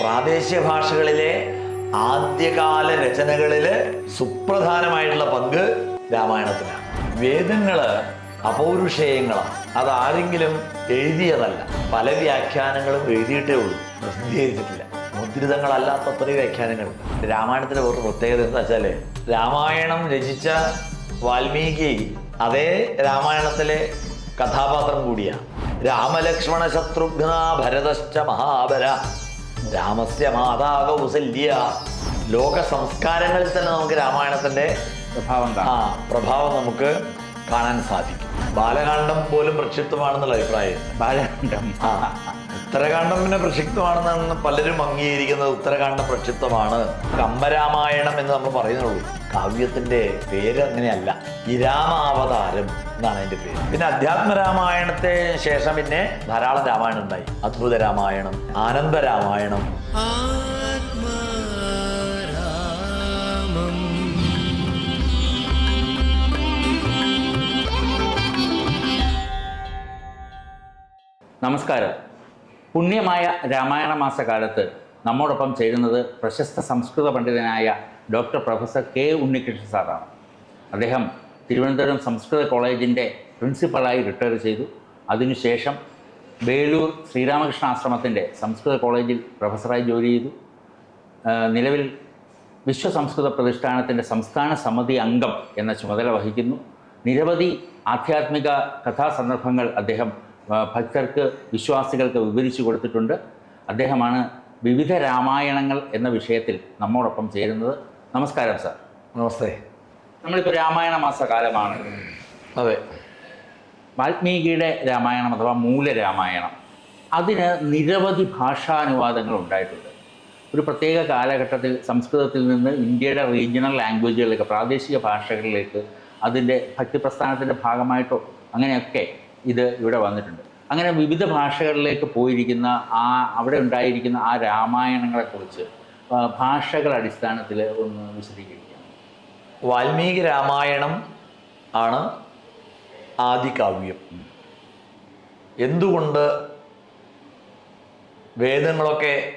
പ്രാദേശിക ഭാഷകളിലെ ആദ്യകാല രചനകളിൽ സുപ്രധാനമായിട്ടുള്ള പങ്ക് രാമായണത്തിനാണ് വേദങ്ങൾ അപൗരുഷേയങ്ങളാണ് അതാരെങ്കിലും എഴുതിയതല്ല. പല വ്യാഖ്യാനങ്ങളും എഴുതിയിട്ടേ ഉള്ളൂ. പ്രസിദ്ധീകരിച്ചിട്ടില്ല. മുദ്രിതങ്ങളല്ലാത്ത അത്രയും വ്യാഖ്യാനങ്ങളുണ്ട് രാമായണത്തിന്റെ ഒരു പ്രത്യേകത എന്താ വെച്ചാൽ രാമായണം രചിച്ച വാൽമീകി അതേ രാമായണത്തിലെ കഥാപാത്രം കൂടിയാണ്. രാമലക്ഷ്മണ ശത്രുഘ്ന ഭരതശ്ച മഹാബല. രാമസ്യ മാതാവ് കുസല്യ ലോക സംസ്കാരങ്ങളിൽ തന്നെ നമുക്ക് രാമായണത്തിന്റെ പ്രഭാവം ആ പ്രഭാവം നമുക്ക് കാണാൻ സാധിക്കും. ബാലകാന്ഡം പോലും പ്രക്ഷിപ്തമാണെന്നുള്ള അഭിപ്രായം. ബാലകാന്ഡം. ആ ഉത്തരകാന്ഡം പിന്നെ പ്രക്ഷിപ്തമാണെന്നാണ് പലരും അംഗീകരിക്കുന്നത്. ഉത്തരകാന്ഡം പ്രക്ഷിപ്തമാണ് കമ്പരാമായണം എന്ന് നമ്മൾ പറയുന്നുള്ളൂ. കാവ്യത്തിന്റെ പേര് അങ്ങനെയല്ല. ഇരാമാവതാരം എന്നാണ് അതിന്റെ പേര്. പിന്നെ അധ്യാത്മ രാമായണത്തെ ശേഷം പിന്നെ ധാരാളം രാമായണം ഉണ്ടായി. അദ്ഭുത രാമായണം ആനന്ദ രാമായണം നമസ്കാരം. പുണ്യമായ രാമായണ മാസകാലത്ത് നമ്മോടൊപ്പം ചേരുന്നത് പ്രശസ്ത സംസ്കൃത പണ്ഡിതനായ ഡോക്ടർ പ്രൊഫസർ കെ ഉണ്ണികൃഷ്ണ സാറാണ്. അദ്ദേഹം തിരുവനന്തപുരം സംസ്കൃത കോളേജിന്റെ പ്രിൻസിപ്പളായി റിട്ടയർ ചെയ്തു. അതിനുശേഷം വേലൂർ ശ്രീരാമകൃഷ്ണ ആശ്രമത്തിന്റെ സംസ്കൃത കോളേജിൽ പ്രൊഫസറായി ജോലി ചെയ്തു. നിലവിൽ വിശ്വ സംസ്കൃത പ്രതിഷ്ഠാനത്തിന്റെ സംസ്ഥാന സമിതി അംഗം എന്ന ചുമതല വഹിക്കുന്നു. നിരവധി ആധ്യാത്മിക കഥാസന്ദർഭങ്ങൾ അദ്ദേഹം ഭക്തർക്ക് വിശ്വാസികൾക്ക് വിവരിച്ചു കൊടുത്തിട്ടുണ്ട്. അദ്ദേഹമാണ് വിവിധ രാമായണങ്ങൾ എന്ന വിഷയത്തിൽ നമ്മോടൊപ്പം ചേരുന്നത്. നമസ്കാരം സാർ. നമസ്തേ. നമ്മളിപ്പോൾ രാമായണ മാസകാലമാണ്. അതെ. വാൽമീകിയുടെ രാമായണം അഥവാ മൂലരാമായണം അതിന് നിരവധി ഭാഷാനുവാദങ്ങൾ ഉണ്ടായിട്ടുണ്ട്. ഒരു പ്രത്യേക കാലഘട്ടത്തിൽ സംസ്കൃതത്തിൽ നിന്ന് ഇന്ത്യയുടെ റീജിയണൽ ലാംഗ്വേജുകളിലേക്ക് പ്രാദേശിക ഭാഷകളിലേക്ക് അതിന്റെ ഭക്തിപ്രസ്ഥാനത്തിന്റെ ഭാഗമായിട്ടോ അങ്ങനെയൊക്കെ ഇത് ഇവിടെ വന്നിട്ടുണ്ട്. അങ്ങനെ വിവിധ ഭാഷകളിലേക്ക് പോയിരിക്കുന്ന ആ അവിടെ ഉണ്ടായിരിക്കുന്ന ആ രാമായണങ്ങളെക്കുറിച്ച് ഭാഷകൾ അടിസ്ഥാനത്തിൽ ഒന്ന് വിശദീകരിക്കാം. വാൽമീകി രാമായണം ആണ് ആദികാവ്യം എന്തുകൊണ്ട് വേദങ്ങളൊക്കെ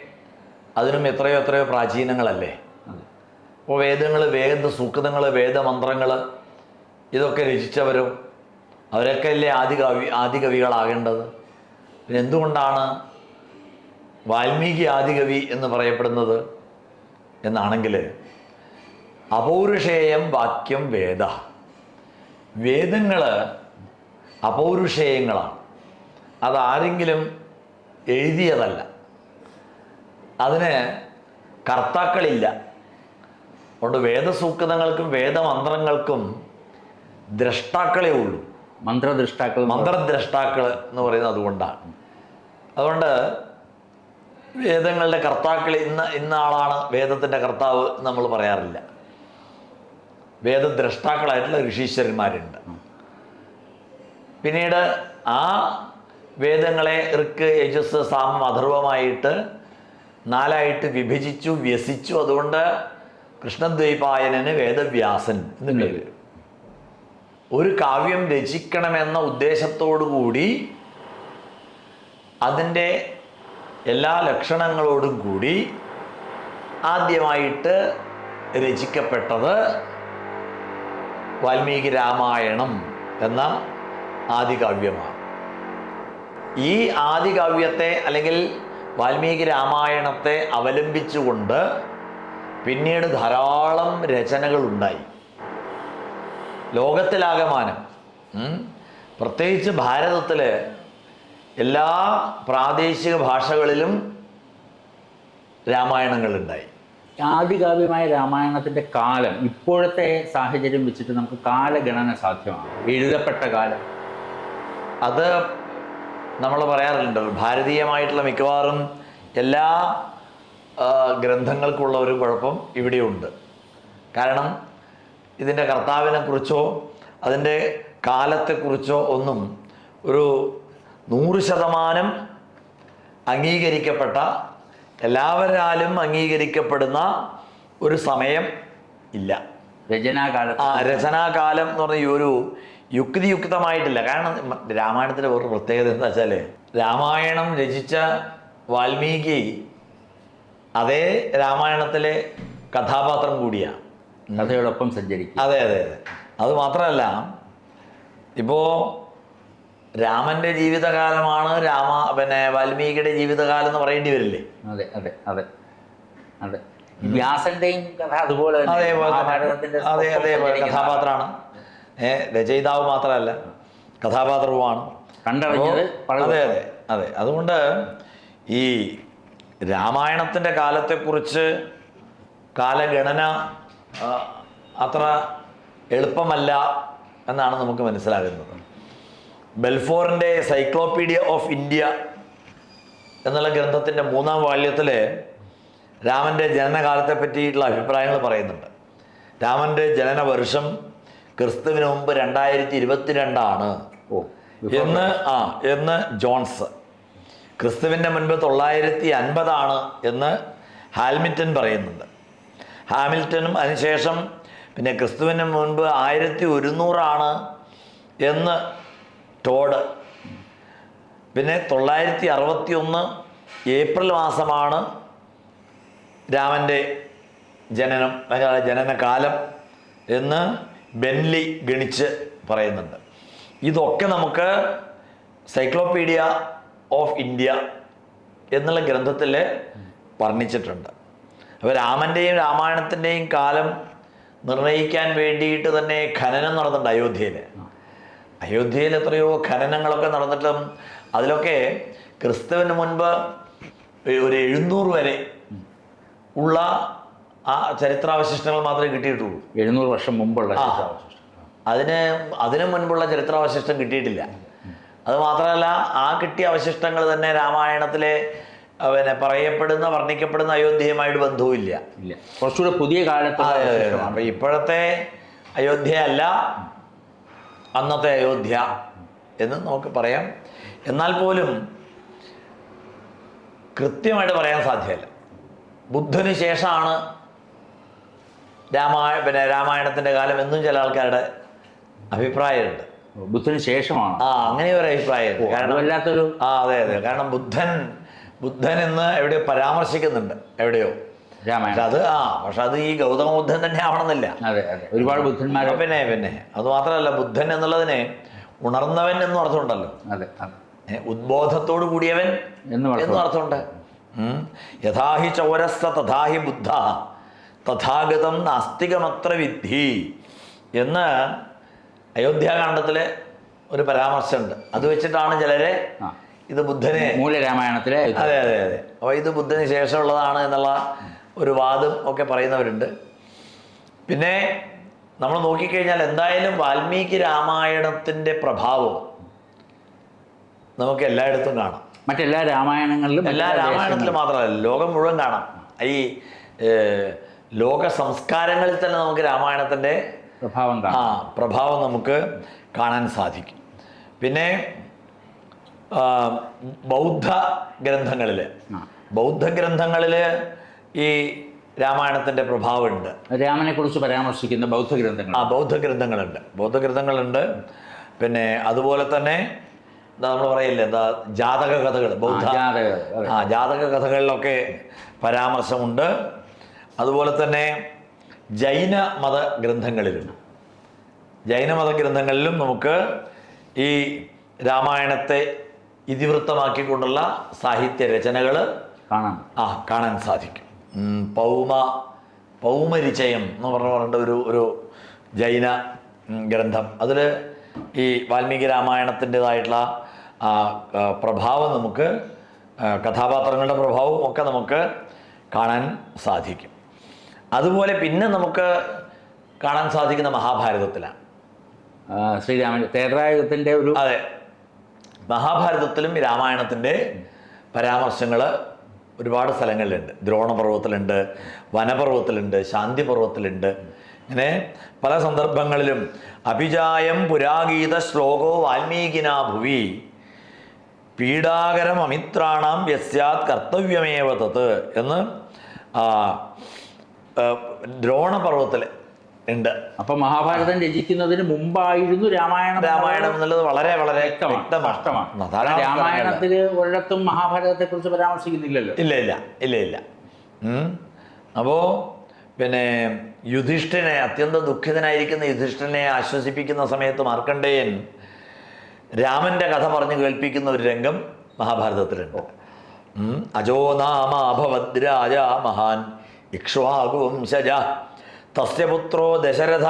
അതിനും എത്രയോ എത്രയോ പ്രാചീനങ്ങളല്ലേ? അപ്പോൾ വേദങ്ങൾ വേദ സൂക്തങ്ങൾ വേദമന്ത്രങ്ങൾ ഇതൊക്കെ രചിച്ചവരും അവരൊക്കെ അല്ലേ ആദ്യ കവി ആദ്യ കവികളാകേണ്ടത്? പിന്നെ എന്തുകൊണ്ടാണ് വാൽമീകി ആദികവി എന്ന് പറയപ്പെടുന്നത് എന്നാണെങ്കിൽ അപൗരുഷേയം വാക്യം വേദ. വേദങ്ങൾ അപൗരുഷേയങ്ങളാണ്. അതാരെങ്കിലും എഴുതിയതല്ല. അതിന് കർത്താക്കളില്ല. അതുകൊണ്ട് വേദസൂക്തങ്ങൾക്കും വേദമന്ത്രങ്ങൾക്കും ദ്രഷ്ടാക്കളേ ഉള്ളൂ. മന്ത്രദൃഷ്ടാക്കൾ മന്ത്രദ്രഷ്ടാക്കൾ എന്ന് പറയുന്നത് അതുകൊണ്ടാണ്. അതുകൊണ്ട് വേദങ്ങളുടെ കർത്താക്കൾ ഇന്ന ഇന്ന ആളാണ് വേദത്തിന്റെ കർത്താവ് നമ്മൾ പറയാറില്ല. വേദദ്രഷ്ടാക്കളായിട്ടുള്ള ഋഷീശ്വരന്മാരുണ്ട്. പിന്നീട് ആ വേദങ്ങളെ ഋക്ക് യജസ് സാമം അഥർവമായിട്ട് നാലായിട്ട് വിഭജിച്ചു വ്യസിച്ചു. അതുകൊണ്ട് കൃഷ്ണദ്വൈപായനന് വേദവ്യാസൻ എന്ന് ഒരു കാവ്യം രചിക്കണമെന്ന ഉദ്ദേശത്തോടു കൂടി അതിന്റെ എല്ലാ ലക്ഷണങ്ങളോടും കൂടി ആദ്യമായിട്ട് രചിക്കപ്പെട്ടത് വാൽമീകി രാമായണം എന്ന ആദികാവ്യമാണ്. ഈ ആദികാവ്യത്തെ അല്ലെങ്കിൽ വാൽമീകി രാമായണത്തെ അവലംബിച്ചുകൊണ്ട് പിന്നീട് ധാരാളം രചനകളുണ്ടായി. ലോകത്തിലാകമാനം പ്രത്യേകിച്ച് ഭാരതത്തിൽ എല്ലാ പ്രാദേശിക ഭാഷകളിലും രാമായണങ്ങളുണ്ടായി. ആദികാവ്യമായ രാമായണത്തിന്റെ കാലം ഇപ്പോഴത്തെ സാഹചര്യം വെച്ചിട്ട് നമുക്ക് കാലഗണന സാധ്യമാണ്. എഴുതപ്പെട്ട കാലം. അത് നമ്മൾ പറയാറുണ്ട്. ഭാരതീയമായിട്ടുള്ള മിക്കവാറും എല്ലാ ഗ്രന്ഥങ്ങൾക്കുള്ള ഒരു കുഴപ്പം ഇവിടെയുണ്ട്. കാരണം ഇതിന്റെ കർത്താവിനെക്കുറിച്ചോ അതിന്റെ കാലത്തെക്കുറിച്ചോ ഒന്നും ഒരു നൂറ് ശതമാനം അംഗീകരിക്കപ്പെട്ട എല്ലാവരാലും അംഗീകരിക്കപ്പെടുന്ന ഒരു സമയം ഇല്ല. രചനാകാലം ആ രചനാകാലം എന്ന് പറഞ്ഞ ഈ ഒരു യുക്തിയുക്തമായിട്ടില്ല. കാരണം രാമായണത്തിന്റെ ഒരു പ്രത്യേകത എന്താ വെച്ചാൽ രാമായണം രചിച്ച വാൽമീകി അതേ രാമായണത്തിലെ കഥാപാത്രം കൂടിയാണ് കഥയോടൊപ്പം സഞ്ചരിക്കും. അതെ അതെ അതെ. അത് മാത്രമല്ല ഇപ്പോൾ രാമന്റെ ജീവിതകാലമാണ് രാമ പിന്നെ വാൽമീകിയുടെ ജീവിതകാലം എന്ന് പറയേണ്ടി വരില്ലേ? അതെ അതെ അതെ അതെ. വ്യാസന്റെയും കഥ അതുപോലെ അതെ അതെ കഥാപാത്രമാണ്. ഏ രചയിതാവ് മാത്രമല്ല കഥാപാത്രവുമാണ്. കണ്ടറിഞ്ഞത് അതെ അതെ അതെ. അതുകൊണ്ട് ഈ രാമായണത്തിന്റെ കാലത്തെക്കുറിച്ച് കാലഗണന അത്ര എളുപ്പമല്ല എന്നാണ് നമുക്ക് മനസ്സിലാകുന്നത്. ബെൽഫോറിന്റെ സൈക്ലോപ്പീഡിയ ഓഫ് ഇന്ത്യ എന്നുള്ള ഗ്രന്ഥത്തിന്റെ മൂന്നാം വാല്യത്തിൽ രാമന്റെ ജനനകാലത്തെ പറ്റിയിട്ടുള്ള അഭിപ്രായങ്ങൾ പറയുന്നുണ്ട്. രാമന്റെ ജനന വർഷം ക്രിസ്തുവിന് മുമ്പ് രണ്ടായിരത്തി ഇരുപത്തിരണ്ടാണ് ഓ എന്ന് ആ എന്ന് ജോൺസ്. ക്രിസ്തുവിന്റെ മുൻപ് തൊള്ളായിരത്തി അൻപതാണ് എന്ന് ഹാൽമിറ്റൻ പറയുന്നുണ്ട്. ഹാമിൽട്ടനും അതിനുശേഷം പിന്നെ ക്രിസ്തുവിന് മുൻപ് ആയിരത്തി ഒരുന്നൂറാണ് എന്ന് ടോഡ്. പിന്നെ തൊള്ളായിരത്തി അറുപത്തി ഒന്ന് ഏപ്രിൽ മാസമാണ് രാമന്റെ ജനനം ജനനകാലം എന്ന് ബെൻലി ഗണിച്ച് പറയുന്നുണ്ട്. ഇതൊക്കെ നമുക്ക് സൈക്ലോപീഡിയ ഓഫ് ഇന്ത്യ എന്നുള്ള ഗ്രന്ഥത്തിൽ വർണിച്ചിട്ടുണ്ട്. അപ്പോൾ രാമന്റെയും രാമായണത്തിന്റെയും കാലം നിർണയിക്കാൻ വേണ്ടിയിട്ട് തന്നെ ഖനനം നടന്നിട്ടുണ്ട് അയോധ്യയിൽ അയോധ്യയിൽ എത്രയോ ഖനനങ്ങളൊക്കെ നടന്നിട്ടും അതിലൊക്കെ ക്രിസ്തുവിന് മുൻപ് ഒരു എഴുന്നൂറ് വരെ ഉള്ള ആ ചരിത്രാവശിഷ്ടങ്ങൾ മാത്രമേ കിട്ടിയിട്ടുള്ളൂ. എഴുന്നൂറ് വർഷം മുമ്പുള്ള. അതിന് അതിനു മുൻപുള്ള ചരിത്രാവശിഷ്ടം കിട്ടിയിട്ടില്ല. അത് മാത്രമല്ല ആ കിട്ടിയ അവശിഷ്ടങ്ങൾ തന്നെ രാമായണത്തിലെ പിന്നെ പറയപ്പെടുന്ന വർണിക്കപ്പെടുന്ന അയോധ്യയുമായിട്ട് ബന്ധവുമില്ല. ഇല്ല. കുറച്ചുകൂടെ പുതിയ കാലത്ത്. അപ്പൊ ഇപ്പോഴത്തെ അയോധ്യ അല്ല അന്നത്തെ അയോധ്യ എന്ന് നമുക്ക് പറയാം. എന്നാൽ പോലും കൃത്യമായിട്ട് പറയാൻ സാധ്യമല്ല ബുദ്ധന് ശേഷമാണ് രാമായ പിന്നെ രാമായണത്തിന്റെ കാലം എന്നും ചില ആൾക്കാരുടെ അഭിപ്രായമുണ്ട്. ബുദ്ധന് ശേഷമാണ്. ആ അങ്ങനെ ഒരു അഭിപ്രായമുണ്ട്. കാരണം വല്ലാത്തൊരു ആ അതെ അതെ. കാരണം ബുദ്ധൻ ബുദ്ധൻ എന്ന് എവിടെയോ പരാമർശിക്കുന്നുണ്ട്. എവിടെയോ. രാമായണം. അത് ആ പക്ഷെ അത് ഈ ഗൗതമ ബുദ്ധൻ തന്നെ ആവണമെന്നില്ല. അതെ അതെ. ഒരുപാട് ബുദ്ധന്മാർ പിന്നെ പിന്നെ. അത് മാത്രമല്ല ബുദ്ധൻ എന്നുള്ളതിനെ ഉണർന്നവൻ എന്നും അർത്ഥമുണ്ടല്ലോ. അതെ ഉദ്ബോധത്തോടു കൂടിയവൻ എന്ന് അർത്ഥമുണ്ട്. യഥാഹി ചൗരസ തഥാഹി ബുദ്ധ. തഥാഗതം നാസ്തികമത്ര വിദ്ധി എന്ന് അയോധ്യാകാന്ഡത്തിലെ ഒരു പരാമർശമുണ്ട്. അത് വെച്ചിട്ടാണ് ചിലരെ. ഇത് ബുദ്ധനെ മൂലരാമായണത്തിലെ അതെ അതെ അതെ. അപ്പോൾ ഇത് ബുദ്ധന് ശേഷമുള്ളതാണ് എന്നുള്ള ഒരു വാദം ഒക്കെ പറയുന്നവരുണ്ട്. പിന്നെ നമ്മൾ നോക്കിക്കഴിഞ്ഞാൽ എന്തായാലും വാൽമീകി രാമായണത്തിന്റെ പ്രഭാവം നമുക്ക് എല്ലായിടത്തും കാണാം. മറ്റെല്ലാ രാമായണങ്ങളിലും എല്ലാ രാമായണത്തിലും മാത്രമല്ല ലോകം മുഴുവൻ കാണാം. ഈ ലോക സംസ്കാരങ്ങളിൽ തന്നെ നമുക്ക് രാമായണത്തിന്റെ പ്രഭാവം ആ പ്രഭാവം നമുക്ക് കാണാൻ സാധിക്കും. പിന്നെ ബൗദ്ധ ഗ്രന്ഥങ്ങളിൽ ബൗദ്ധ ഗ്രന്ഥങ്ങളിൽ ഈ രാമായണത്തിന്റെ പ്രഭാവമുണ്ട്. രാമനെ കുറിച്ച് പരാമർശിക്കുന്ന ബൗദ്ധ ഗ്രന്ഥങ്ങൾ. ആ ബൗദ്ധ ഗ്രന്ഥങ്ങളുണ്ട്. ബൗദ്ധ ഗ്രന്ഥങ്ങളുണ്ട്. പിന്നെ അതുപോലെ തന്നെ നമ്മൾ പറയില്ലേ എന്താ ജാതക കഥകൾ ബൗദ്ധ. ആ, ജാതക, അതെ. ആ ജാതക കഥകളിലൊക്കെ പരാമർശമുണ്ട്. അതുപോലെ തന്നെ ജൈന മത ഗ്രന്ഥങ്ങളിലും. ജൈന മത ഗ്രന്ഥങ്ങളിലും നമുക്ക് ഈ രാമായണത്തെ ഇതിവൃത്തമാക്കിക്കൊണ്ടുള്ള സാഹിത്യ രചനകൾ കാണാം ആ കാണാൻ സാധിക്കും. പൗമ പൗമരിചയം എന്ന് പറഞ്ഞ ഒരു ഒരു ജൈന ഗ്രന്ഥം. അതിൽ ഈ വാൽമീകി രാമായണത്തിന്റെതായിട്ടുള്ള പ്രഭാവം നമുക്ക് കഥാപാത്രങ്ങളുടെ പ്രഭാവവും ഒക്കെ നമുക്ക് കാണാൻ സാധിക്കും. അതുപോലെ പിന്നെ നമുക്ക് കാണാൻ സാധിക്കുന്ന മഹാഭാരതത്തിലാണ്. ശ്രീരാമ ശ്രീരാമൻ തേർരായുഗത്തിന്റെ ഒരു അതെ. മഹാഭാരതത്തിലും രാമായണത്തിന്റെ പരാമർശങ്ങൾ ഒരുപാട് സ്ഥലങ്ങളിലുണ്ട്. ദ്രോണപർവത്തിലുണ്ട് വനപർവത്തിലുണ്ട് ശാന്തിപർവത്തിലുണ്ട് ഇങ്ങനെ പല സന്ദർഭങ്ങളിലും അഭിജായം പുരാഗീത ശ്ലോകോ വാൽമീകിനാ ഭുവി. പീഡാകരം അമിത്രാണാം യസ്യാത് കർത്തവ്യമേവ തത്ത് എന്ന് ദ്രോണപർവത്തിൽ ഉണ്ട്. അപ്പൊ മഹാഭാരതം രചിക്കുന്നതിന് മുമ്പായിരുന്നു രാമായണം രാമായണം എന്നുള്ളത് വളരെ വളരെ വ്യക്തമാണ് രാമായണത്തിൽ. ഒരിടത്തും മഹാഭാരതത്തെ കുറിച്ച് പരാമർശിക്കുന്നില്ലല്ലോ. ഇല്ല ഇല്ല ഇല്ല ഇല്ല. അപ്പോ പിന്നെ യുധിഷ്ഠിനെ അത്യന്തം ദുഃഖിതനായിരിക്കുന്ന യുധിഷ്ഠിനെ ആശ്വസിപ്പിക്കുന്ന സമയത്ത് മാർക്കണ്ഡേയൻ രാമന്റെ കഥ പറഞ്ഞു കേൾപ്പിക്കുന്ന ഒരു രംഗം മഹാഭാരതത്തിലുണ്ട്. അജോ നാമാഭവദ്രാജ മഹാൻ ഇക്ഷ്വാകുവംശജ. തസ്യ പുത്രോ ദശരഥ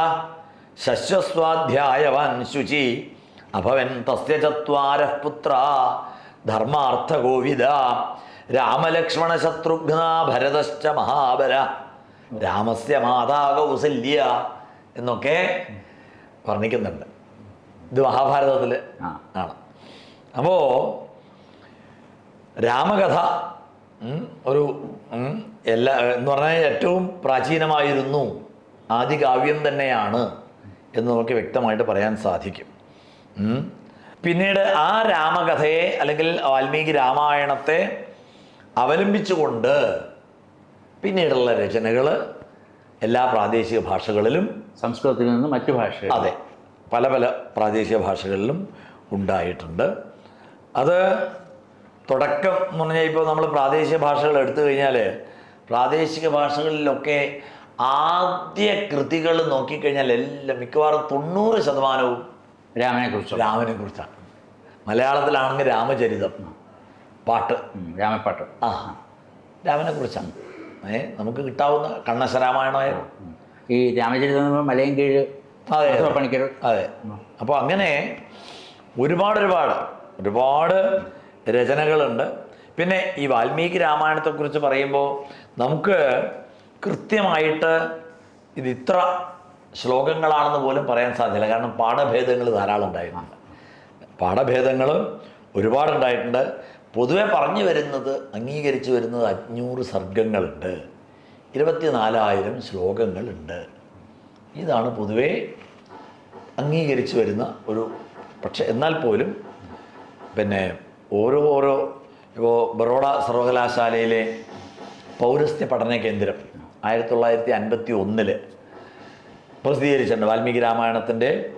ശശ്വസ്വാധ്യായവാൻ ശുചി. അഭവൻ തസ്യ ചത്വാര പുത്ര ധർമാർത്ഥകോവിദ രാമലക്ഷ്മണ ശത്രുഘ്ന ഭരതശ്ച മഹാബല. രാമസ്യ മാതാ കൗസല്യ എന്നൊക്കെ വർണിക്കുന്നുണ്ട്. ഇത് മഹാഭാരതത്തിൽ ആണ്. അപ്പോൾ രാമകഥ ഒരു എല്ലാ എന്ന് പറഞ്ഞാൽ ഏറ്റവും പ്രാചീനമായിരുന്നു. ആദികാവ്യം തന്നെയാണ് എന്ന് നമുക്ക് വ്യക്തമായിട്ട് പറയാൻ സാധിക്കും. പിന്നീട് ആ രാമകഥയെ അല്ലെങ്കിൽ വാൽമീകി രാമായണത്തെ അവലംബിച്ചുകൊണ്ട് പിന്നീടുള്ള രചനകൾ എല്ലാ പ്രാദേശിക ഭാഷകളിലും സംസ്കൃതത്തിൽ നിന്ന് മറ്റു ഭാഷ അതെ പല പല പ്രാദേശിക ഭാഷകളിലും ഉണ്ടായിട്ടുണ്ട്. അത് തുടക്കം എന്ന് പറഞ്ഞാൽ ഇപ്പോൾ നമ്മൾ പ്രാദേശിക ഭാഷകൾ എടുത്തു കഴിഞ്ഞാൽ പ്രാദേശിക ഭാഷകളിലൊക്കെ ആദ്യ കൃതികൾ നോക്കിക്കഴിഞ്ഞാൽ എല്ലാം മിക്കവാറും തൊണ്ണൂറ് ശതമാനവും രാമനെ കുറിച്ച് രാമനെ കുറിച്ചാണ് മലയാളത്തിലാണെങ്കിൽ രാമചരിതം. പാട്ട്. രാമപ്പാട്ട്. ആ രാമനെ കുറിച്ചാണ് ഏ നമുക്ക് കിട്ടാവുന്ന കണ്ണശരാമായണമായാലും ഈ രാമചരിതം മലയും കീഴ് അതെ. പണിക്കർ. അതെ. അപ്പോൾ അങ്ങനെ ഒരുപാട് ഒരുപാട് ഒരുപാട് രചനകളുണ്ട്. പിന്നെ ഈ വാൽമീകി രാമായണത്തെക്കുറിച്ച് പറയുമ്പോൾ നമുക്ക് കൃത്യമായിട്ട് ഇത് ഇത്ര ശ്ലോകങ്ങളാണെന്ന് പോലും പറയാൻ സാധ്യല്ല. കാരണം പാഠഭേദങ്ങൾ ധാരാളം ഉണ്ടായിട്ടുണ്ട്. പാഠഭേദങ്ങൾ ഒരുപാടുണ്ടായിട്ടുണ്ട്. പൊതുവെ പറഞ്ഞു വരുന്നത് അംഗീകരിച്ചു വരുന്നത് അഞ്ഞൂറ് സർഗങ്ങളുണ്ട് ഇരുപത്തിനാലായിരം ശ്ലോകങ്ങളുണ്ട്. ഇതാണ് പൊതുവേ അംഗീകരിച്ചു വരുന്ന ഒരു പക്ഷെ എന്നാൽ പോലും പിന്നെ ഓരോ ഓരോ ഇപ്പോൾ ബറോഡ സർവകലാശാലയിലെ പൗരസ്ത്യ പഠന കേന്ദ്രം ആയിരത്തി തൊള്ളായിരത്തി അൻപത്തി ഒന്നിൽ പ്രസിദ്ധീകരിച്ചിട്ടുണ്ട് വാൽമീകി രാമായണത്തിന്റെ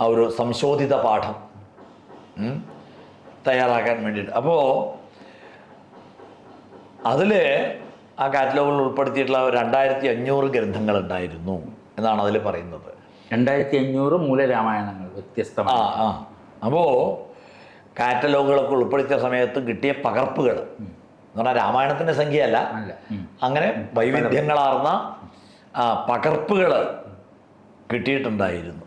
ആ ഒരു സംശോധിത പാഠം തയ്യാറാക്കാൻ വേണ്ടിയിട്ട്. അപ്പോൾ അതിൽ ആ കാറ്റലോഗിൽ ഉൾപ്പെടുത്തിയിട്ടുള്ള രണ്ടായിരത്തി അഞ്ഞൂറ് ഗ്രന്ഥങ്ങളുണ്ടായിരുന്നു എന്നാണ് അതിൽ പറയുന്നത്. രണ്ടായിരത്തി അഞ്ഞൂറ് മൂലരാമായണങ്ങൾ രാമായണങ്ങൾ വ്യത്യസ്തമാണ്. ആ ആ. അപ്പോൾ കാറ്റലോഗുകളൊക്കെ ഉൾപ്പെടുത്തിയ സമയത്ത് കിട്ടിയ പകർപ്പുകൾ എന്ന് പറഞ്ഞാൽ രാമായണത്തിന്റെ സംഖ്യയല്ല. അങ്ങനെ വൈവിധ്യങ്ങളാർന്ന ആ, പകർപ്പുകൾ കിട്ടിയിട്ടുണ്ടായിരുന്നു.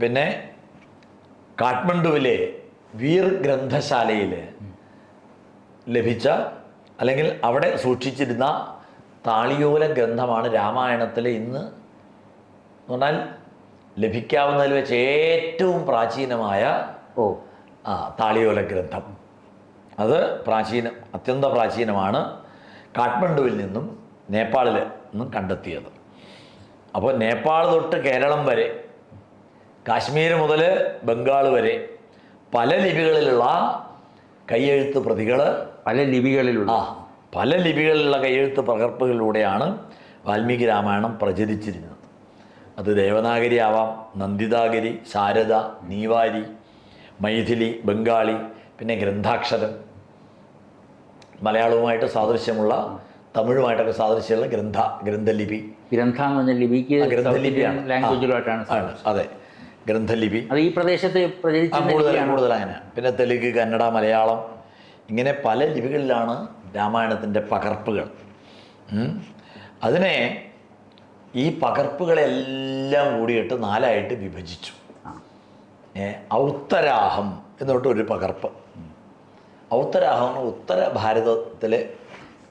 പിന്നെ കാഠ്മണ്ഡുവിലെ വീർ ഗ്രന്ഥശാലയിൽ ലഭിച്ച അല്ലെങ്കിൽ അവിടെ സൂക്ഷിച്ചിരുന്ന താളിയോല ഗ്രന്ഥമാണ് രാമായണത്തിലെ ഇന്ന് എന്ന് പറഞ്ഞാൽ ലഭിക്കാവുന്നതിൽ വെച്ച് ഏറ്റവും പ്രാചീനമായ ഓ. ആ താളിയോല ഗ്രന്ഥം. അത് പ്രാചീനം അത്യന്ത പ്രാചീനമാണ്. കാഠ്മണ്ഡുവിൽ നിന്നും നേപ്പാളിൽ നിന്നും കണ്ടെത്തിയത്. അപ്പോൾ നേപ്പാൾ തൊട്ട് കേരളം വരെ കാശ്മീർ മുതൽ ബംഗാൾ വരെ പല ലിപികളിലുള്ള കയ്യെഴുത്ത് പ്രതികൾ പല ലിപികളിലുള്ള ആ പല ലിപികളിലുള്ള കയ്യെഴുത്ത് പകർപ്പുകളിലൂടെയാണ് വാൽമീകി രാമായണം പ്രചരിച്ചിരുന്നത്. അത് ദേവനാഗരി ആവാം നന്ദിതാഗിരി ശാരദ നീവാരി മൈഥിലി ബംഗാളി പിന്നെ ഗ്രന്ഥാക്ഷരം. മലയാളവുമായിട്ട് സാദൃശ്യമുള്ള തമിഴുമായിട്ടൊക്കെ സാദൃശ്യമുള്ള ഗ്രന്ഥ ഗ്രന്ഥലിപി. ഗ്രന്ഥ എന്ന് പറഞ്ഞാൽ ലിപിക്ക് ഗ്രന്ഥലിപിയാണ് ലാംഗ്വേജിലായിട്ടാണ് അതെ. ഗ്രന്ഥലിപി. അത് ഈ പ്രദേശത്ത് കൂടുതൽ കൂടുതൽ അങ്ങനെ പിന്നെ തെലുങ്ക് കന്നഡ മലയാളം ഇങ്ങനെ പല ലിപികളിലാണ് രാമായണത്തിന്റെ പകർപ്പുകൾ. അതിനെ ഈ പകർപ്പുകളെല്ലാം കൂടിയിട്ട് നാലായിട്ട് വിഭജിച്ചു. ഔത്തരാഹം എന്നിട്ട് ഒരു പകർപ്പ്. ഔത്തരാഹം ഉത്തര ഭാരതത്തിലെ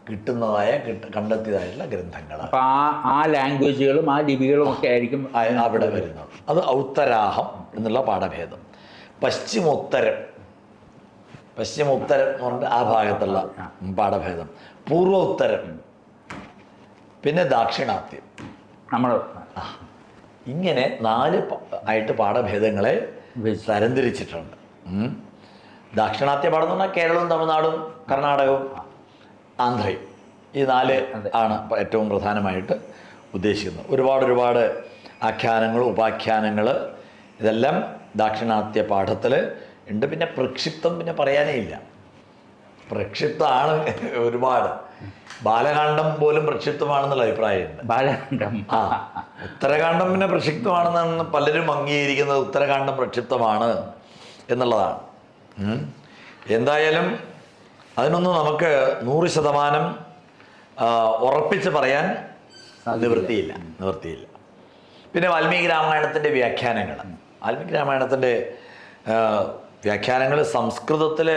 കിട്ടുന്നതായ കിട്ട കണ്ടെത്തിയതായിട്ടുള്ള ഗ്രന്ഥങ്ങൾ ആ ആ ലാംഗ്വേജുകളും ആ ലിപികളും ഒക്കെ ആയിരിക്കും അവിടെ വരുന്നത്. അത് ഔത്തരാഹം എന്നുള്ള പാഠഭേദം. പശ്ചിമോത്തരം. പശ്ചിമോത്തരം എന്ന് പറഞ്ഞാൽ ആ ഭാഗത്തുള്ള പാഠഭേദം. പൂർവോത്തരം. പിന്നെ ദാക്ഷിണാത്യം. നമ്മൾ ഇങ്ങനെ നാല് ആയിട്ട് പാഠഭേദങ്ങളെ. തരംതിരിച്ചിട്ടുണ്ട്. ദാക്ഷിണാത്യ പാടം എന്ന് പറഞ്ഞാൽ കേരളവും തമിഴ്നാടും കർണാടകവും ആന്ധ്രയും. ഈ നാല് ആണ് ഏറ്റവും പ്രധാനമായിട്ട് ഉദ്ദേശിക്കുന്നത്. ഒരുപാട് ഒരുപാട് ആഖ്യാനങ്ങൾ ഉപാഖ്യാനങ്ങൾ ഇതെല്ലാം ദാക്ഷിണാത്യ പാഠത്തിൽ ഉണ്ട്. പിന്നെ പ്രക്ഷിപ്തം പിന്നെ പറയാനേ ഇല്ല. പ്രക്ഷിപ്തമാണ് ഒരുപാട്. ബാലകാന്ഡം പോലും പ്രക്ഷിപ്തമാണെന്നുള്ള അഭിപ്രായമുണ്ട്. ബാലകാന്ഡം. ആ ഉത്തരകാന്ഡം പിന്നെ പ്രക്ഷിപ്തമാണെന്നാണ് പലരും അംഗീകരിക്കുന്നത്. ഉത്തരകാന്ഡം പ്രക്ഷിപ്തമാണ്. എന്നുള്ളതാണ്. എന്തായാലും അതിനൊന്നും നമുക്ക് നൂറ് ശതമാനം ഉറപ്പിച്ച് പറയാൻ നിവൃത്തിയില്ല. നിവൃത്തിയില്ല. പിന്നെ വാൽമീകി രാമായണത്തിന്റെ വ്യാഖ്യാനങ്ങൾ. വാൽമീകി രാമായണത്തിന്റെ വ്യാഖ്യാനങ്ങൾ സംസ്കൃതത്തിൽ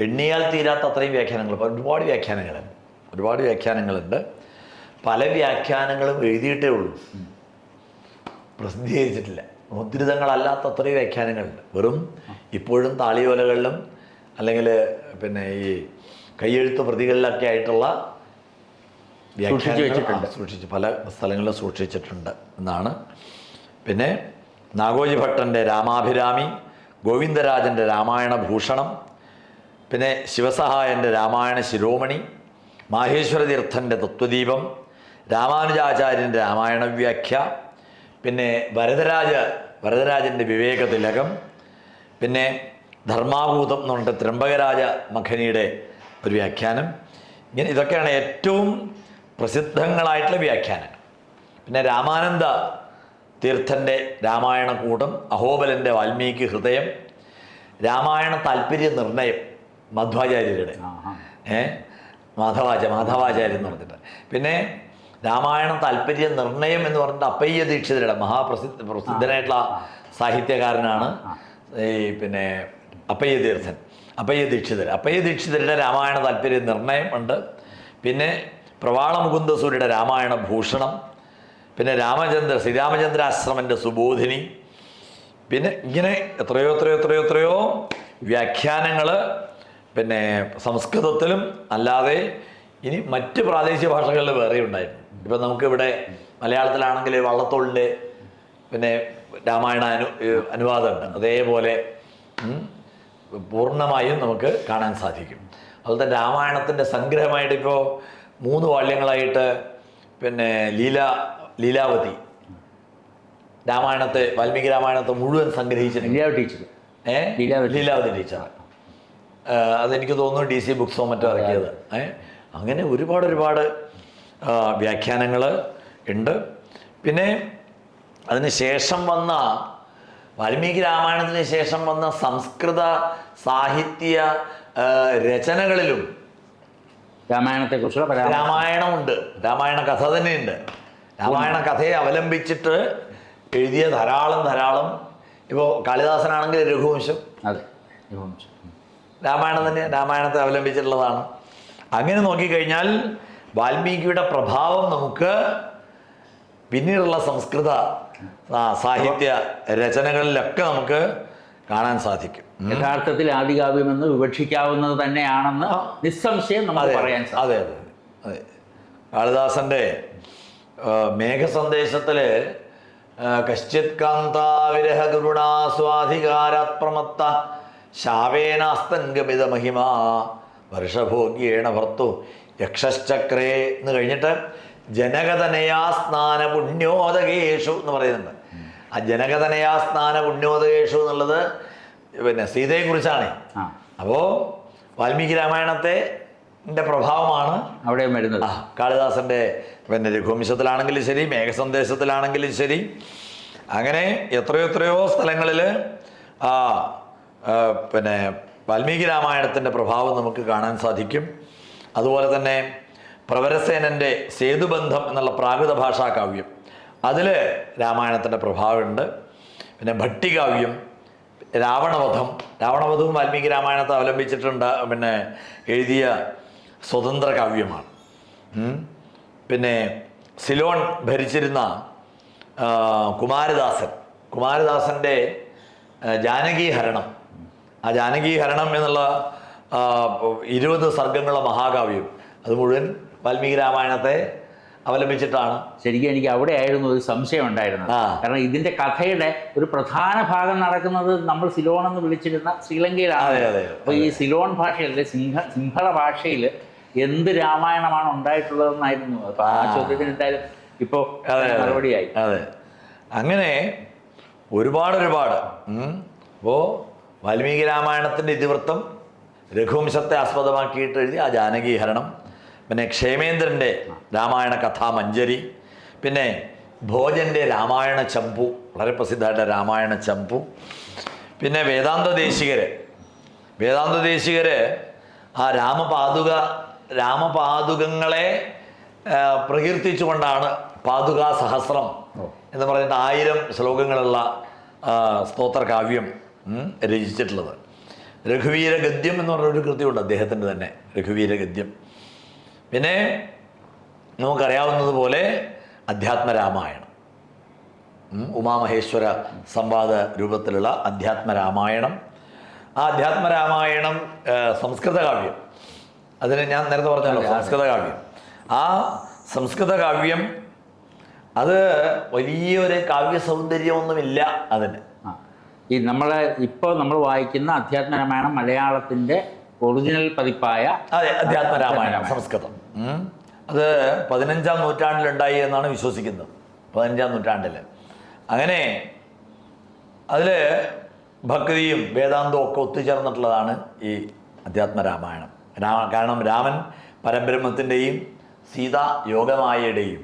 എണ്ണിയാൽ തീരാത്ത അത്രയും വ്യാഖ്യാനങ്ങൾ. ഒരുപാട് വ്യാഖ്യാനങ്ങളുണ്ട്. ഒരുപാട് വ്യാഖ്യാനങ്ങളുണ്ട്. പല വ്യാഖ്യാനങ്ങളും എഴുതിയിട്ടേ ഉള്ളൂ. പ്രസിദ്ധീകരിച്ചിട്ടില്ല. മുദ്രിതങ്ങളല്ലാത്ത അത്രയും വ്യാഖ്യാനങ്ങളുണ്ട്. വെറും ഇപ്പോഴും താളിയോലകളിലും അല്ലെങ്കിൽ പിന്നെ ഈ കൈയെഴുത്ത് പ്രതികളിലൊക്കെ ആയിട്ടുള്ള വ്യാഖ്യാനങ്ങൾ സൂക്ഷിച്ച് പല സ്ഥലങ്ങളിലും സൂക്ഷിച്ചിട്ടുണ്ട് എന്നാണ്. പിന്നെ നാഗോജി ഭട്ടന്റെ രാമാഭിരാമി ഗോവിന്ദരാജന്റെ രാമായണ ഭൂഷണം പിന്നെ ശിവസഹായന്റെ രാമായണ ശിരോമണി മാഹേശ്വര തീർത്ഥന്റെ തത്വദീപം രാമാനുജാചാര്യന്റെ രാമായണ വ്യാഖ്യ പിന്നെ വരദരാജ വരദരാജന്റെ വിവേക തിലകം പിന്നെ ധർമാഭൂതം എന്ന് പറഞ്ഞിട്ട് ത്രംബകരാജ മഖനിയുടെ ഒരു വ്യാഖ്യാനം. ഇങ്ങനെ ഇതൊക്കെയാണ് ഏറ്റവും പ്രസിദ്ധങ്ങളായിട്ടുള്ള വ്യാഖ്യാനങ്ങൾ. പിന്നെ രാമാനന്ദ തീർത്ഥന്റെ രാമായണ കൂടം അഹോബലന്റെ വാൽമീകി ഹൃദയം രാമായണ താല്പര്യ നിർണയം മധ്വാചാര്യരുടെ. ഏ? മാധവാച മാധവാചാര്യൻ എന്ന് പറഞ്ഞിട്ട്. പിന്നെ രാമായണം താല്പര്യ നിർണയം എന്ന് പറഞ്ഞിട്ട് അപ്പയ്യ ദീക്ഷിതരുടെ മഹാപ്രസിദ്ധ പ്രസിദ്ധനായിട്ടുള്ള സാഹിത്യകാരനാണ്. ഈ പിന്നെ അപ്പയ്യ തീർത്ഥൻ. അപ്പയ്യ ദീക്ഷിതർ അപ്പയ്യ ദീക്ഷിതരുടെ രാമായണ താല്പര്യ നിർണയം ഉണ്ട്. പിന്നെ പ്രവാള മുകുന്ദസൂരിയുടെ രാമായണ ഭൂഷണം. പിന്നെ രാമചന്ദ്ര ശ്രീരാമചന്ദ്രാശ്രമന്റെ സുബോധിനി. പിന്നെ ഇങ്ങനെ എത്രയോ എത്രയോ എത്രയോ എത്രയോ വ്യാഖ്യാനങ്ങൾ പിന്നെ സംസ്കൃതത്തിലും അല്ലാതെ ഇനി മറ്റ് പ്രാദേശിക ഭാഷകളിൽ വേറെ ഉണ്ടായിരുന്നു ഇപ്പം നമുക്കിവിടെ മലയാളത്തിലാണെങ്കിൽ വള്ളത്തോളിന്റെ പിന്നെ രാമായണ അനു അനുവാദമുണ്ട്. അതേപോലെ പൂർണമായും നമുക്ക് കാണാൻ സാധിക്കും. അതുപോലെ രാമായണത്തിന്റെ സംഗ്രഹമായിട്ട് ഇപ്പോൾ മൂന്ന് വാള്യങ്ങളായിട്ട് പിന്നെ ലീല ലീലാവതി രാമായണത്തെ വാൽമീകി രാമായണത്തെ മുഴുവൻ സംഗ്രഹിച്ചിട്ടുണ്ട്. ടീച്ചർ. ഏ? ലീലാവതി. ലീലാവതി ടീച്ചർ. അതെനിക്ക് തോന്നുന്നു ഡി സി ബുക്സോ മറ്റോ ഇറക്കിയത്. ഏ? അങ്ങനെ ഒരുപാട് ഒരുപാട് വ്യാഖ്യാനങ്ങൾ ഉണ്ട്. പിന്നെ അതിന് ശേഷം വന്ന വാൽമീകി രാമായണത്തിന് ശേഷം വന്ന സംസ്കൃത സാഹിത്യ രചനകളിലും രാമായണത്തെക്കുറിച്ചുള്ള രാമായണമുണ്ട്. രാമായണ കഥ തന്നെയുണ്ട്. രാമായണ കഥയെ അവലംബിച്ചിട്ട് എഴുതിയ ധാരാളം ധാരാളം. ഇപ്പോൾ കാളിദാസനാണെങ്കിൽ രഘുവംശം. അതെ രഘുവംശം. രാമായണം തന്നെ രാമായണത്തെ അവലംബിച്ചിട്ടുള്ളതാണ്. അങ്ങനെ നോക്കിക്കഴിഞ്ഞാൽ വാൽമീകിയുടെ പ്രഭാവം നമുക്ക് പിന്നീടുള്ള സംസ്കൃത സാഹിത്യ രചനകളിലൊക്കെ നമുക്ക് കാണാൻ സാധിക്കും. യഥാർത്ഥത്തിൽ ആദികാവ്യമെന്ന് വിവക്ഷിക്കാവുന്നത് തന്നെയാണെന്ന് നിസ്സംശയം നമുക്ക് അതെ പറയാൻ അതെ അതെ അതെ. കാളിദാസന്റെ മേഘസന്ദേശത്തിൽ കശ്ചിത് കാന്താവിരഹ ഗുരുണാസ്വാധികാരാത്മത്ത ശാവേനാസ്തംഗമിത മഹിമ വർഷഭോഗ്യേണ ഭർത്തു യക്ഷശ്ചക്രേ എന്ന് കഴിഞ്ഞിട്ട് ജനകതനയാ സ്നാന പുണ്യോദകേഷു എന്ന് പറയുന്നുണ്ട്. ആ ജനകതനയാ സ്നാന പുണ്യോദകേഷു എന്നുള്ളത് പിന്നെ സീതയെക്കുറിച്ചാണ് അപ്പോൾ വാൽമീകി രാമായണത്തെ പ്രഭാവമാണ് അവിടെ വരുന്നത്. ആ കാളിദാസന്റെ പിന്നെ രഘുവംശത്തിലാണെങ്കിലും ശരി മേഘസന്ദേശത്തിലാണെങ്കിലും ശരി. അങ്ങനെ എത്രയോ എത്രയോ സ്ഥലങ്ങളിൽ ആ ആ, പിന്നെ വാൽമീകി രാമായണത്തിന്റെ പ്രഭാവം നമുക്ക് കാണാൻ സാധിക്കും. അതുപോലെ തന്നെ പ്രവരസേനന്റെ സേതുബന്ധം എന്നുള്ള പ്രാകൃത ഭാഷാ കാവ്യം. അതിൽ രാമായണത്തിന്റെ പ്രഭാവമുണ്ട്. പിന്നെ ഭട്ടികാവ്യം രാവണവധം. രാവണവധവും വാൽമീകി രാമായണത്തെ അവലംബിച്ചിട്ടുണ്ട്. പിന്നെ എഴുതിയ സ്വതന്ത്ര കാവ്യമാണ്. പിന്നെ സിലോൺ ഭരിച്ചിരുന്ന കുമാരദാസൻ. കുമാരദാസന്റെ ജാനകീഹരണം ജാനകി ഹരണം. ആ ജാനകീഹരണം എന്നുള്ള ഇരുപത് സർഗങ്ങളുള്ള മഹാകാവ്യം. അത് മുഴുവൻ വാൽമീകി രാമായണത്തെ അവലംബിച്ചിട്ടാണ്. ശരിക്കും എനിക്ക് അവിടെ ആയിരുന്നു ഒരു സംശയം ഉണ്ടായിരുന്നത്. കാരണം ഇതിന്റെ കഥയുടെ ഒരു പ്രധാന ഭാഗം നടക്കുന്നത് നമ്മൾ സിലോൺ എന്ന് വിളിച്ചിരുന്ന ശ്രീലങ്കയിലാണ്. അതെ, അതെ, അപ്പൊ ഈ സിലോൺ ഭാഷയിൽ സിംഹ സിംഹള ഭാഷയിൽ എന്ത് രാമായണമാണ് ഉണ്ടായിട്ടുള്ളതെന്നായിരുന്നു. അപ്പൊ ആ. ചോദ്യത്തിന് എന്തായാലും ഇപ്പോ. മറുപടിയായി. അതെ. അങ്ങനെ ഒരുപാട് ഒരുപാട് അപ്പോൾ വാൽമീകി രാമായണത്തിന്റെ ഇതിവൃത്തം രഘുവംശത്തെ ആസ്പദമാക്കിയിട്ട് എഴുതി ആ ജാനകീഹരണം. പിന്നെ ക്ഷേമേന്ദ്രന്റെ രാമായണ കഥാമഞ്ജരി പിന്നെ ഭോജന്റെ രാമായണ ചമ്പു. വളരെ പ്രസിദ്ധമായിട്ട് രാമായണ ചമ്പു. പിന്നെ വേദാന്ത ദേശികർ വേദാന്ത ദേശികർ ആ രാമപാതുക രാമപാതുകങ്ങളെ പ്രകീർത്തിച്ചുകൊണ്ടാണ് പാതുകാ സഹസ്രം എന്ന് പറയുന്ന ആയിരം ശ്ലോകങ്ങളുള്ള സ്തോത്രകാവ്യം രചിച്ചിട്ടുള്ളത്. രഘുവീര ഗദ്യം എന്ന് പറഞ്ഞൊരു കൃതിയുണ്ട് അദ്ദേഹത്തിന്റെ തന്നെ രഘുവീര ഗദ്യം പിന്നെ നമുക്കറിയാവുന്നതുപോലെ അധ്യാത്മരാമായണം. ഉമാമഹേശ്വര സംവാദ രൂപത്തിലുള്ള അധ്യാത്മരാമായണം. ആ അധ്യാത്മരാമായണം സംസ്കൃത കാവ്യം അതിന് ഞാൻ നേരത്തെ പറഞ്ഞല്ലോ സംസ്കൃത കാവ്യം ആ സംസ്കൃത കാവ്യം അത് വലിയൊരു കാവ്യ സൗന്ദര്യമൊന്നുമില്ല അതിന് ഈ നമ്മളെ ഇപ്പോൾ നമ്മൾ വായിക്കുന്ന അധ്യാത്മ രാമായണം മലയാളത്തിന്റെ ഒറിജിനൽ പതിപ്പായ അതെ അധ്യാത്മരാമായണം സംസ്കൃതം ഉം. അത് പതിനഞ്ചാം നൂറ്റാണ്ടിലുണ്ടായി എന്നാണ് വിശ്വസിക്കുന്നത് പതിനഞ്ചാം നൂറ്റാണ്ടിൽ അങ്ങനെ അതിൽ ഭക്തിയും വേദാന്തവും ഒക്കെ ഒത്തുചേർന്നിട്ടുള്ളതാണ് ഈ അധ്യാത്മരാമായണം രാമ കാരണം രാമൻ പരബ്രഹ്മത്തിന്റെയും സീത യോഗമായയുടെയും.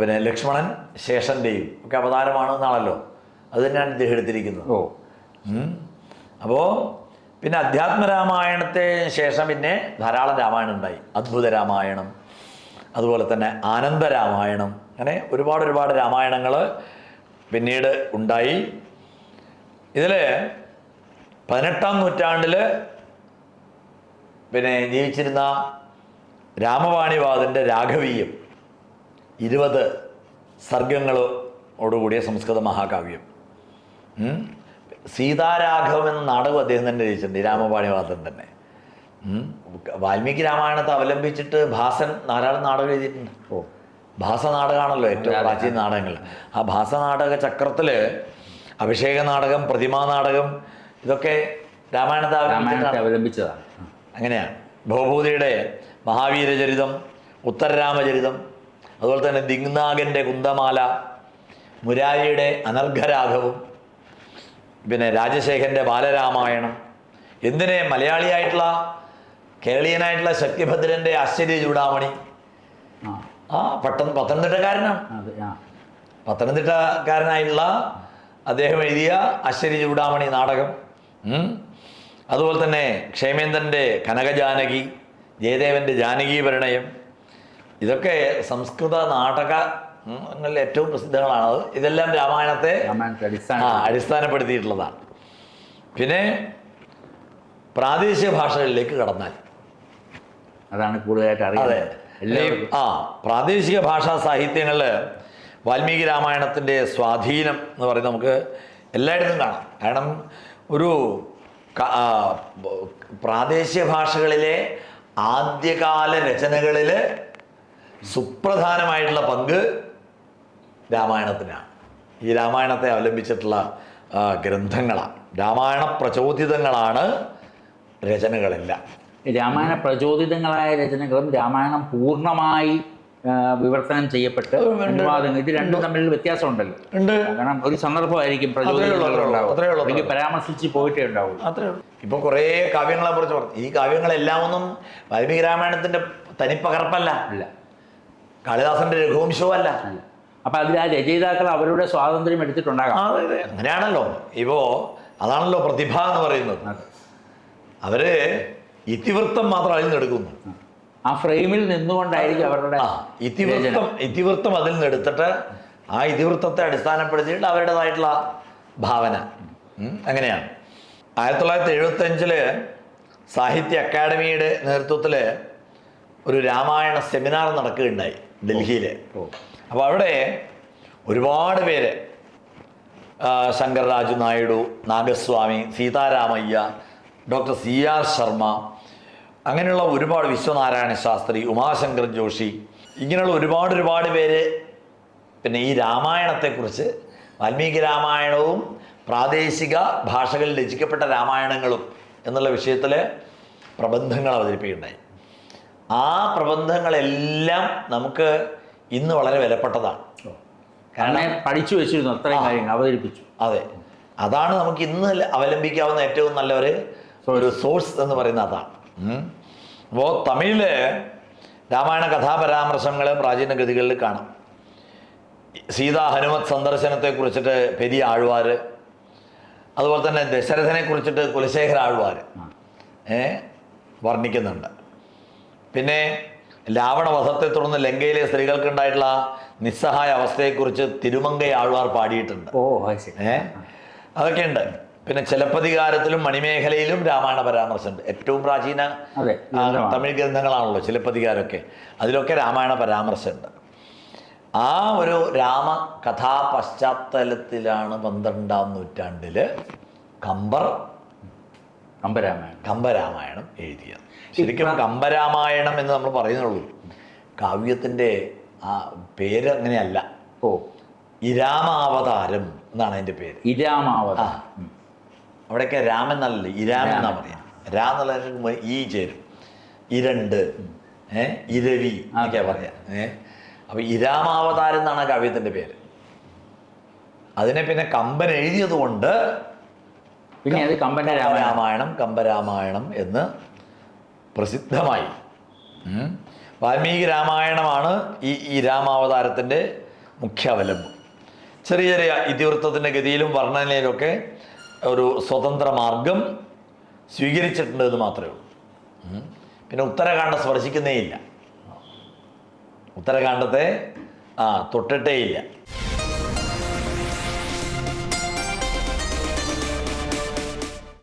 പിന്നെ ലക്ഷ്മണൻ ശേഷന്റെയും ഒക്കെ അവതാരമാണെന്നാണല്ലോ അത് തന്നെയാണ് ഇദ്ദേഹം എടുത്തിരിക്കുന്നത്. ഓ. അപ്പോൾ പിന്നെ അധ്യാത്മരാമായണത്തെ ശേഷം പിന്നെ ധാരാളം രാമായണം ഉണ്ടായി. അദ്ഭുത രാമായണം അതുപോലെ തന്നെ ആനന്ദരാമായണം അങ്ങനെ ഒരുപാട് ഒരുപാട് രാമായണങ്ങൾ പിന്നീട് ഉണ്ടായി. ഇതിൽ പതിനെട്ടാം നൂറ്റാണ്ടിൽ പിന്നെ ജീവിച്ചിരുന്ന രാമവാണിവാദന്റെ രാഘവീയം. ഇരുപത് സർഗങ്ങളോടുകൂടിയ സംസ്കൃത മഹാകാവ്യം. സീതാരാഘവം എന്ന നാടകം അദ്ദേഹം തന്നെ രചിച്ചിട്ടുണ്ട് രാമപാണിവാദം തന്നെ. വാൽമീകി രാമായണത്തെ അവലംബിച്ചിട്ട് ഭാസൻ ധാരാളം നാടകം എഴുതിയിട്ടുണ്ട്. ഓ. ഭാസ നാടകമാണല്ലോ ഏറ്റവും പ്രാചീന നാടകങ്ങൾ. ആ ഭാസ നാടക ചക്രത്തിൽ അഭിഷേക നാടകം പ്രതിമാ നാടകം ഇതൊക്കെ രാമായണത്തെ അവലംബിച്ചതാണ്. അങ്ങനെയാണ് ഭവഭൂതിയുടെ മഹാവീരചരിതം ഉത്തരരാമചരിതം അതുപോലെ തന്നെ ദിങ്നാഗന്റെ കുന്തമാല മുരാരിയുടെ അനർഘരാഘവും പിന്നെ രാജശേഖരന്റെ ബാലരാമായണം. എന്തിനെ മലയാളിയായിട്ടുള്ള കേരളീയനായിട്ടുള്ള ശക്തിഭദ്രന്റെ ആശ്ചര്യ ചൂടാമണി ആ. പട്ടം പത്തനംതിട്ടക്കാരനാണ്. പത്തനംതിട്ടക്കാരനായിട്ടുള്ള അദ്ദേഹം എഴുതിയ ആശ്ചര്യ ചൂടാമണി നാടകം. അതുപോലെ തന്നെ ക്ഷേമേന്ദ്രന്റെ കനകജാനകി ജയദേവന്റെ ജാനകീ പരിണയം ഇതൊക്കെ സംസ്കൃത നാടക ങ്ങളിൽ ഏറ്റവും പ്രസിദ്ധങ്ങളാണ്. അത് ഇതെല്ലാം രാമായണത്തെ അടിസ്ഥാനപ്പെടുത്തിയിട്ടുള്ളതാണ്. പിന്നെ പ്രാദേശിക ഭാഷകളിലേക്ക് കടന്നാൽ. അതാണ് കൂടുതലായിട്ട് എല്ലാവർക്കും ആ പ്രാദേശിക ഭാഷാ സാഹിത്യങ്ങളിൽ വാൽമീകി രാമായണത്തിന്റെ സ്വാധീനം എന്ന് പറയുന്നത് നമുക്ക് എല്ലായിടത്തും കാണാം. കാരണം ഒരു പ്രാദേശിക ഭാഷകളിലെ ആദ്യകാല രചനകളിൽ സുപ്രധാനമായിട്ടുള്ള പങ്ക് രാമായണത്തിനാണ്. ഈ രാമായണത്തെ അവലംബിച്ചിട്ടുള്ള ഗ്രന്ഥങ്ങളാണ് രാമായണ പ്രചോദിതങ്ങളാണ് രചനകളെല്ലാം. രാമായണ പ്രചോദിതങ്ങളായ രചനകളും രാമായണം പൂർണമായി വിവർത്തനം ചെയ്യപ്പെട്ട് അനുവാദങ്ങൾ. ഇത് രണ്ടും തമ്മിൽ വ്യത്യാസമുണ്ടല്ലോ. ഉണ്ട്. കാരണം ഒരു സന്ദർഭമായിരിക്കും പ്രചോദനം ഉള്ളൂ, അത്രേ ഉള്ളൂ, പ്രചോദനങ്ങൾ അത്രേ ഉള്ളൂ, അല്ലെങ്കിൽ പരാമർശിച്ച് പോയിട്ടേ ഉണ്ടാവും അത്രേ ഉള്ളൂ. ഇപ്പൊ കുറേ കാവ്യങ്ങളെ കുറിച്ച് പറഞ്ഞു. ഈ കാവ്യങ്ങളെല്ലാം ഒന്നും വാൽമീകി രാമായണത്തിന്റെ തനിപ്പകർപ്പല്ല. കാളിദാസന്റെ രഘുവംശവും അല്ല. അപ്പൊ അതിൽ ആ രചയിതാക്കൾ അവരുടെ സ്വാതന്ത്ര്യം എടുത്തിട്ടുണ്ടാകാം. അങ്ങനെയാണല്ലോ. ഇപ്പോ അതാണല്ലോ പ്രതിഭ എന്ന് പറയുന്നത്. അവരെ ഇതിവൃത്തം മാത്രം അതിൽ നിന്ന് എടുക്കുന്നു. ആ ഫ്രെയിമിൽ നിന്നുകൊണ്ടായിരിക്കും അവരുടെ ഇതിവൃത്തം ഇതിവൃത്തം അതിൽ നിന്ന് എടുത്തിട്ട് ആ ഇതിവൃത്തത്തെ അടിസ്ഥാനപ്പെടുത്തിയിട്ട് അവരുടേതായിട്ടുള്ള ഭാവന. അങ്ങനെയാണ്. ആയിരത്തി തൊള്ളായിരത്തി എഴുപത്തഞ്ചിൽ സാഹിത്യ അക്കാദമിയുടെ നേതൃത്വത്തിൽ ഒരു രാമായണ സെമിനാർ നടക്കുകയുണ്ടായി. ഡൽഹിയിൽ. അപ്പോൾ അവിടെ ഒരുപാട് പേര് Shankar Raju Naidu Nagaswamy Seetharamaiah doctor C R Sharma അങ്ങനെയുള്ള ഒരുപാട് വിശ്വനാരായണ ശാസ്ത്രി ഉമാശങ്കർ ജോഷി ഇങ്ങനെയുള്ള ഒരുപാട് ഒരുപാട് പേര് പിന്നെ ഈ രാമായണത്തെക്കുറിച്ച് വാൽമീകി രാമായണവും പ്രാദേശിക ഭാഷകളിൽ രചിക്കപ്പെട്ട രാമായണങ്ങളും എന്നുള്ള വിഷയത്തിൽ പ്രബന്ധങ്ങൾ അവതരിപ്പിക്കുകയുണ്ടായി ആ പ്രബന്ധങ്ങളെല്ലാം നമുക്ക് ഇന്ന് വളരെ വിലപ്പെട്ടതാണ്. കാരണം പഠിച്ചു വെച്ചിരുന്നു അത്രയും കാര്യങ്ങൾ അവതരിപ്പിച്ചു. അതെ. അതാണ് നമുക്ക് ഇന്ന് അവലംബിക്കാവുന്ന ഏറ്റവും നല്ല ഒരു ഒരു സോഴ്സ് എന്ന് പറയുന്ന അതാണ്. അപ്പോൾ തമിഴിൽ രാമായണ കഥാപരാമർശങ്ങൾ പ്രാചീന കൃതികളിൽ കാണാം. സീതാ ഹനുമത് സന്ദർശനത്തെ കുറിച്ചിട്ട് പെരിയ ആഴ്വാർ അതുപോലെ തന്നെ ദശരഥനെ കുറിച്ചിട്ട് കുലശേഖര ആഴ്വാർ വർണിക്കുന്നുണ്ട്. പിന്നെ രാവണവധത്തെ തുടർന്ന് ലങ്കയിലെ സ്ത്രീകൾക്ക് ഉണ്ടായിട്ടുള്ള നിസ്സഹായ അവസ്ഥയെക്കുറിച്ച് തിരുമങ്കൈ ആൾവാർ പാടിയിട്ടുണ്ട്. ഓ ഏ? അതൊക്കെയുണ്ട്. പിന്നെ ചിലപ്പതികാരത്തിലും മണിമേഖലയിലും രാമായണ പരാമർശമുണ്ട്. ഏറ്റവും പ്രാചീന തമിഴ് ഗ്രന്ഥങ്ങളാണല്ലോ ചിലപ്പതികാരമൊക്കെ. അതിലൊക്കെ രാമായണ പരാമർശമുണ്ട്. ആ ഒരു രാമ കഥാ പശ്ചാത്തലത്തിലാണ് പന്ത്രണ്ടാം നൂറ്റാണ്ടിൽ കമ്പർ കമ്പരാമായണം. കമ്പരാമായണം എഴുതിയത്. ശരിക്കും കമ്പരാമായണം എന്ന് നമ്മൾ പറയുന്നുള്ളൂ. കാവ്യത്തിന്റെ ആ പേര് അങ്ങനെയല്ല. ഓ. ഇരാമാവതാരം എന്നാണ് അതിന്റെ പേര്. ഇരാമാവതാരം. അവിടെയൊക്കെ രാമൻ എന്നല്ലേ ഇരാമൻ എന്നാ പറയാം രാ എന്നുള്ള ഈ ചേരും. ഇരണ്ട്. ഏ? ഇരവി എന്നൊക്കെ പറയാം. ഏ? അപ്പൊ ഇരാമാവതാരം എന്നാണ് ആ കാവ്യത്തിന്റെ പേര്. അതിനെ പിന്നെ കമ്പൻ എഴുതിയത് കൊണ്ട് പിന്നെ അത് രാമായണം. രാമായണം കമ്പരാമായണം എന്ന് പ്രസിദ്ധമായി. വാൽമീകി രാമായണമാണ് ഈ ഈ രാമാവതാരത്തിന്റെ മുഖ്യ അവലംബം ചെറിയ ചെറിയ ഇതിവൃത്തത്തിന്റെ ഗതിയിലും വർണനയിലൊക്കെ ഒരു സ്വതന്ത്ര മാർഗം സ്വീകരിച്ചിട്ടുണ്ട് എന്ന് മാത്രമേ ഉള്ളൂ. പിന്നെ ഉത്തരകാണ്ഡം സ്പർശിക്കുന്നേ ഇല്ല. ഉത്തരകാണ്ഡത്തെ ആ തൊട്ടിട്ടേ ഇല്ല.